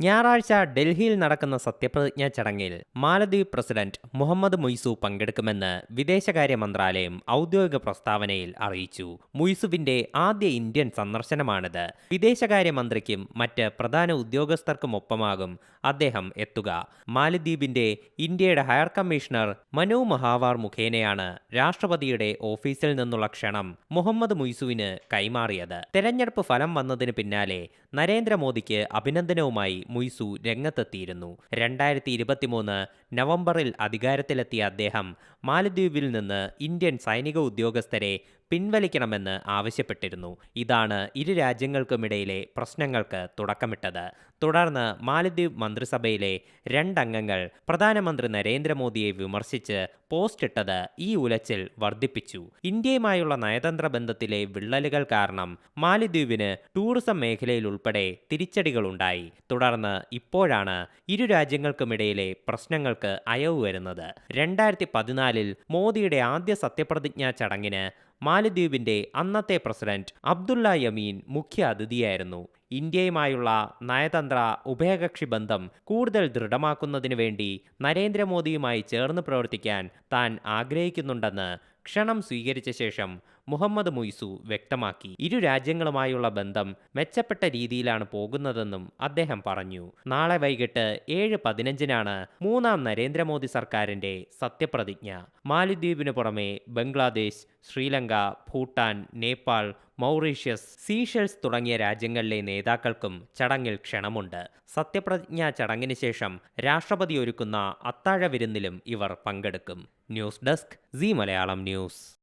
ഞായറാഴ്ച ഡൽഹിയിൽ നടക്കുന്ന സത്യപ്രതിജ്ഞാ ചടങ്ങിൽ മാലദ്വീപ് പ്രസിഡന്റ് മുഹമ്മദ് മുയ്സു പങ്കെടുക്കുമെന്ന് വിദേശകാര്യ മന്ത്രാലയം ഔദ്യോഗിക പ്രസ്താവനയിൽ അറിയിച്ചു. മുയ്സുവിന്റെ ആദ്യ ഇന്ത്യൻ സന്ദർശനമാണിത്. വിദേശകാര്യമന്ത്രിക്കും മറ്റ് പ്രധാന ഉദ്യോഗസ്ഥർക്കുമൊപ്പമാകും അദ്ദേഹം എത്തുക. മാലദ്വീപിന്റെ ഇന്ത്യയുടെ ഹയർ കമ്മീഷണർ മനു മഹാവാർ മുഖേനയാണ് രാഷ്ട്രപതിയുടെ ഓഫീസിൽ നിന്നുള്ള ക്ഷണം മുഹമ്മദ് മുയ്സുവിന് കൈമാറിയത്. തെരഞ്ഞെടുപ്പ് ഫലം വന്നതിന് പിന്നാലെ നരേന്ദ്രമോദിക്ക് അഭിനന്ദനവുമായി മുയ്സു രംഗത്തെത്തിയിരുന്നു. രണ്ടായിരത്തി ഇരുപത്തിമൂന്ന് നവംബറിൽ അധികാരത്തിലെത്തിയ അദ്ദേഹം മാലദ്വീപിൽ നിന്ന് ഇന്ത്യൻ സൈനിക ഉദ്യോഗസ്ഥരെ പിൻവലിക്കണമെന്ന് ആവശ്യപ്പെട്ടിരുന്നു. ഇതാണ് ഇരു രാജ്യങ്ങൾക്കുമിടയിലെ പ്രശ്നങ്ങൾക്ക് തുടക്കമിട്ടത്. തുടർന്ന് മാലദ്വീപ് മന്ത്രിസഭയിലെ രണ്ടംഗങ്ങൾ പ്രധാനമന്ത്രി നരേന്ദ്രമോദിയെ വിമർശിച്ച് പോസ്റ്റ് ഇട്ടത് ഈ ഉലച്ചിൽ വർദ്ധിപ്പിച്ചു. ഇന്ത്യയുമായുള്ള നയതന്ത്ര ബന്ധത്തിലെ വിള്ളലുകൾ കാരണം മാലദ്വീപിന് ടൂറിസം മേഖലയിൽ ഉൾപ്പെടെ തിരിച്ചടികളുണ്ടായി. തുടർന്ന് ഇപ്പോഴാണ് ഇരു രാജ്യങ്ങൾക്കുമിടയിലെ പ്രശ്നങ്ങൾക്ക് അയവ് വരുന്നത്. രണ്ടായിരത്തി പതിനാലിൽ മോദിയുടെ ആദ്യ സത്യപ്രതിജ്ഞാ ചടങ്ങിന് മാലദ്വീപിന്റെ അന്നത്തെ പ്രസിഡന്റ് അബ്ദുള്ള യമീൻ മുഖ്യ അതിഥിയായിരുന്നു ഇന്ത്യയുമായുള്ള നയതന്ത്ര ഉഭയകക്ഷി ബന്ധം കൂടുതൽ ദൃഢമാക്കുന്നതിനു വേണ്ടി നരേന്ദ്രമോദിയുമായി ചേർന്ന് പ്രവർത്തിക്കാൻ താൻ ആഗ്രഹിക്കുന്നുണ്ടെന്ന് ക്ഷണം സ്വീകരിച്ച ശേഷം മുഹമ്മദ് മുയ്സു വ്യക്തമാക്കി. ഇരു രാജ്യങ്ങളുമായുള്ള ബന്ധം മെച്ചപ്പെട്ട രീതിയിലാണ് പോകുന്നതെന്നും അദ്ദേഹം പറഞ്ഞു. നാളെ വൈകിട്ട് ഏഴ് പതിനഞ്ചിനാണ് മൂന്നാം നരേന്ദ്രമോദി സർക്കാരിന്റെ സത്യപ്രതിജ്ഞ. മാലിദ്വീപിന് പുറമെ ബംഗ്ലാദേശ് ശ്രീലങ്ക ഭൂട്ടാൻ നേപ്പാൾ മൗറീഷ്യസ് സീഷൽസ് തുടങ്ങിയ രാജ്യങ്ങളിലെ നേതാക്കൾക്കും ചടങ്ങിൽ ക്ഷണമുണ്ട്. സത്യപ്രതിജ്ഞാ ചടങ്ങിന് ശേഷം രാഷ്ട്രപതി ഒരുക്കുന്ന അത്താഴ വിരുന്നിലും ഇവർ പങ്കെടുക്കും. News desk Zee Malayalam news.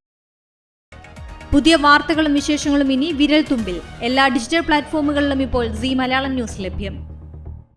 പുതിയ വാർത്തകളും വിശേഷങ്ങളും ഇനി വിരൽ തുമ്പിൽ എല്ലാ ഡിജിറ്റൽ പ്ലാറ്റ്ഫോമുകളിലും ഇപ്പോൾ സി മലയാളം ന്യൂസ് ലഭ്യം.